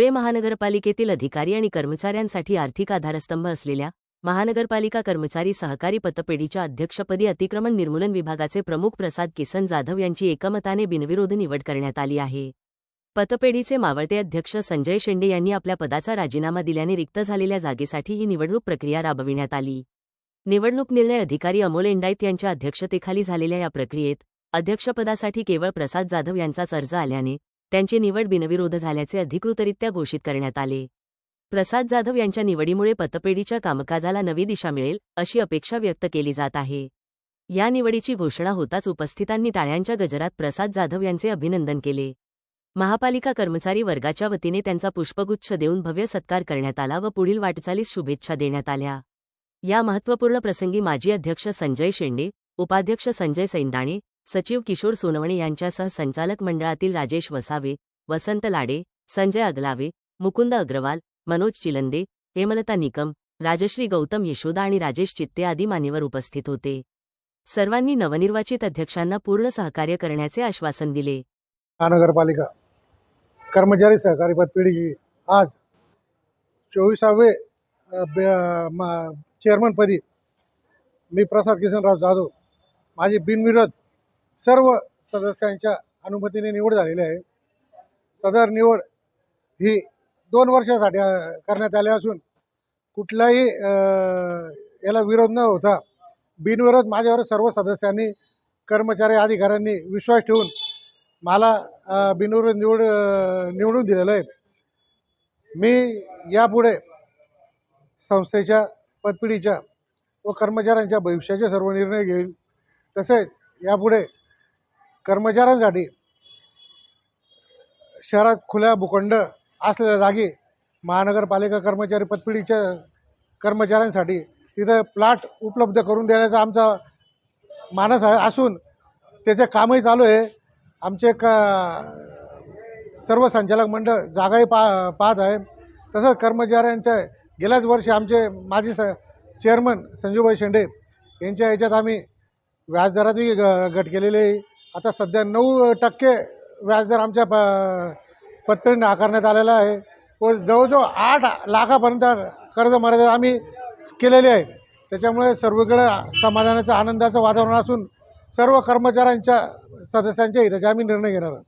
धुळे महानगरपालिकेतील अधिकारी आणि कर्मचाऱ्यांसाठी आर्थिक आधारस्तंभ असलेल्या महानगरपालिका कर्मचारी सहकारी पतपेढीच्या अध्यक्षपदी अतिक्रमण निर्मूलन विभागाचे प्रमुख प्रसाद किसन जाधव यांची एकमताने बिनविरोध निवड करण्यात आली आहे. पतपेढीचे मावळते अध्यक्ष संजय शेंडे यांनी आपल्या पदाचा राजीनामा दिल्याने रिक्त झालेल्या जागेसाठी ही निवडणूक प्रक्रिया राबविण्यात आली. निवडणूक निर्णय अधिकारी अमोल इंडाईत यांच्या अध्यक्षतेखाली झालेल्या या प्रक्रियेत अध्यक्षपदासाठी केवळ प्रसाद जाधव यांचाच अर्ज आल्याने त्यांची निवड बिनविरोध झाल्याचे अधिकृतरित्या घोषित करण्यात आले. प्रसाद जाधव यांच्या निवडीमुळे पतपेढीच्या कामकाजाला नवी दिशा मिळेल अशी अपेक्षा व्यक्त केली जात आहे. या निवडीची घोषणा होताच उपस्थितांनी टाळ्यांच्या गजरात प्रसाद जाधव यांचे अभिनंदन केले. महापालिका कर्मचारी वर्गाच्या वतीने त्यांचा पुष्पगुच्छ देऊन भव्य सत्कार करण्यात आला व पुढील वाटचालीस शुभेच्छा देण्यात आल्या. या महत्त्वपूर्ण प्रसंगी माजी अध्यक्ष संजय शेंडे उपाध्यक्ष संजय सैंदाणे सचिव किशोर सोनवणे यांच्यासह संचालक मंडळातील राजेश वसावे वसंत लाडे संजय अगलावे मुकुंद अग्रवाल मनोज चिलंदे हेमलता निकम राजश्री गौतम यशोदा आणि राजेश चित्ते आदी मान्यवर उपस्थित होते. सर्वांनी नवनिर्वाचित अध्यक्षांना पूर्ण सहकार्य करण्याचे आश्वासन दिले. महानगरपालिका कर्मचारी सहकारी पतपेढीची आज चोवीसावे चेअरमनपदी मी प्रसाद किसनराव जाधव माझी बिनविरोध सर्व सदस्यांच्या अनुमतीने निवड झालेली आहे. सदर निवड ही दोन वर्षासाठी करण्यात आली असून कुठलाही याला विरोध न होता बिनविरोध माझ्यावर सर्व सदस्यांनी कर्मचारी अधिकाऱ्यांनी विश्वास ठेवून मला बिनविरोध निवड निवडून दिलेलं आहे. मी यापुढे संस्थेच्या पतपिढीच्या व कर्मचाऱ्यांच्या भविष्याचे सर्व निर्णय घेईल तसेच यापुढे कर्मचाऱ्यांसाठी शहरात खुल्या भूखंड असलेल्या जागी महानगरपालिका कर्मचारी पतपिढीच्या कर्मचाऱ्यांसाठी तिथं प्लॉट उपलब्ध करून देण्याचा आमचा मानस आहे. असून त्याचे कामही चालू आहे. आमचे क सर्व संचालक मंडळ जागाही पा पाहत आहे. तसंच कर्मचाऱ्यांच्या गेल्याच वर्षी आमचे माजी स चेअरमन संजूभाई शेंडे यांच्या याच्यात आम्ही व्याजदरातही ग घट केलेली आहे. आता सध्या नऊ टक्के व्याजदर आमच्या प पतपेढीने आकारण्यात आलेला आहे. व जवळजवळ आठ लाखापर्यंत कर्ज मर्यादा आम्ही केलेली आहे. त्याच्यामुळे सर्वकडं समाधानाचं आनंदाचं वातावरण असून सर्व कर्मचाऱ्यांच्या सदस्यांच्या हिताचे आम्ही निर्णय घेणार आहोत.